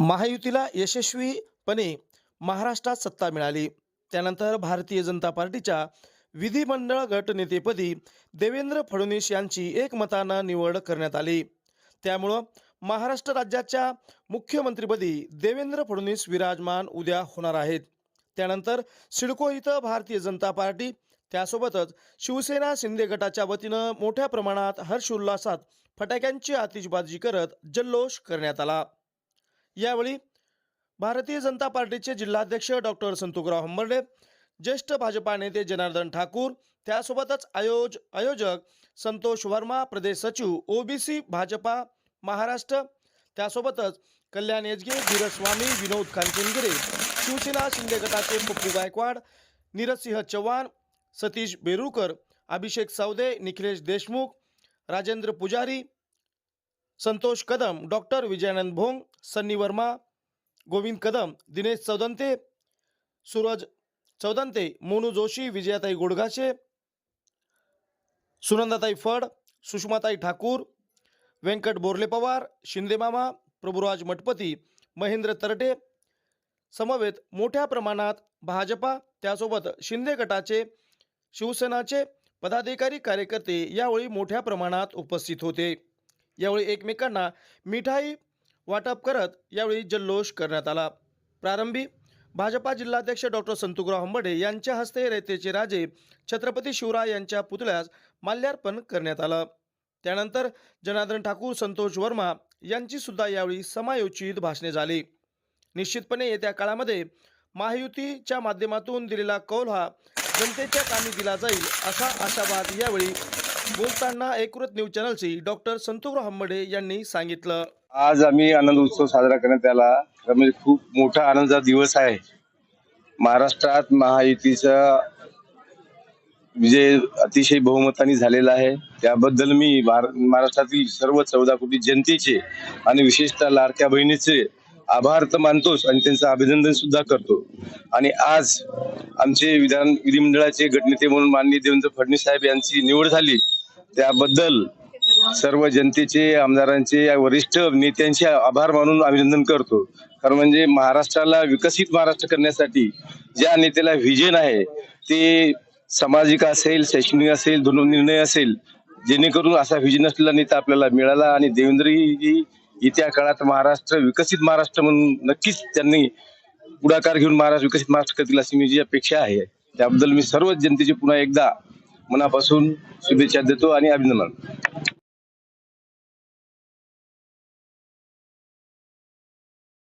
महायुतीला यशस्वीपणे महाराष्ट्रात सत्ता मिळाली. त्यानंतर भारतीय जनता पार्टीच्या विधिमंडळ गटनेतेपदी देवेंद्र फडणवीस यांची एकमतानं निवड करण्यात आली. त्यामुळं महाराष्ट्र राज्याच्या मुख्यमंत्रीपदी देवेंद्र फडणवीस विराजमान उद्या होणार आहेत. त्यानंतर सिडको इथं भारतीय जनता पार्टी त्यासोबतच शिवसेना शिंदे गटाच्या वतीनं मोठ्या प्रमाणात हर्षोल्लासात फटाक्यांची आतिषबाजी करत जल्लोष करण्यात आला. यावेळी भारतीय जनता पार्टीचे जिल्हाध्यक्ष डॉक्टर संतुकराव हंबर्डे ज्येष्ठ भाजपा नेते जनार्दन ठाकूर त्यासोबतच आयोज आयोजक संतोष वर्मा प्रदेश सचिव ओबीसी भाजपा महाराष्ट्र त्यासोबतच कल्याण येजगे धीरज स्वामी विनोद कांचनगिरे शिवसेना शिंदे गटाचे पप्पू गायकवाड नीरजसिंह चव्हाण सतीश बेरुकर अभिषेक सावदे निखिलेश देशमुख राजेंद्र पुजारी संतोष कदम डॉक्टर विजयानंद भोंग सन्नी वर्मा गोविंद कदम दिनेश चौदंते सूरज चौदंते मोनू जोशी विजयाताई गोडगाचे सुनंदाताई फड सुषमाताई ठाकूर व्यंकट बोर्ले पवार शिंदेमामा प्रभुराज मठपती महेंद्र तरटे समवेत मोठ्या प्रमाणात भाजपा त्यासोबत शिंदे गटाचे शिवसेनाचे पदाधिकारी कार्यकर्ते यावेळी मोठ्या प्रमाणात उपस्थित होते. यावेळी एकमेकांना मिठाई वाटप करत यावेळी जल्लोष करण्यात आला. प्रारंभी भाजपा जिल्हाध्यक्ष डॉक्टर संतुकराव हंबडे यांच्या हस्ते रयतेचे राजे छत्रपती शिवराय यांच्या पुतळ्यास माल्यार्पण करण्यात आलं. त्यानंतर जनार्दन ठाकूर संतोष वर्मा यांची सुद्धा यावेळी समायोचित भाषणे झाली. निश्चितपणे येत्या काळामध्ये महायुतीच्या माध्यमातून दिलेला कौल हा जनतेच्या कामी दिला जाईल असा आशावाद यावेळी बोलताना एकृत न्यूज चॅनलशी डॉक्टर संतोषराव हंबडे यांनी सांगितलं. आज आम्ही आनंद उत्सव साजरा करण्यात आला. म्हणजे खूप मोठा आनंदाचा दिवस आहे. महाराष्ट्रात महायुतीचा विजय अतिशय बहुमताने झालेला आहे. त्याबद्दल मी भार- महाराष्ट्रातील सर्व चौदा कोटी जनतेचे आणि विशेषतः लाडक्या बहिणीचे आभार तर मानतोच आणि त्यांचं अभिनंदन सुद्धा करतो. आणि आज आमचे विधान विधिमंडळाचे गटनेते म्हणून माननीय देवेंद्र फडणवीस साहेब यांची निवड झाली. त्याबद्दल सर्व जनतेचे आमदारांचे या वरिष्ठ नेत्यांचे आभार मानून अभिनंदन करतो. कारण म्हणजे महाराष्ट्राला विकसित महाराष्ट्र करण्यासाठी ज्या नेत्याला व्हिजन आहे ते सामाजिक असेल शैक्षणिक असेल धोरण निर्णय असेल जेणेकरून असा व्हिजन असलेला नेता आपल्याला मिळाला आणि देवेंद्रजी येत्या काळात महाराष्ट्र विकसित महाराष्ट्र म्हणून नक्कीच त्यांनी पुढाकार घेऊन महाराष्ट्र विकसित महाराष्ट्र करतील अशी माझी अपेक्षा आहे. त्याबद्दल मी सर्व जनतेचे पुन्हा एकदा मनापासून शुभेच्छा देतो आणि अभिनंदन.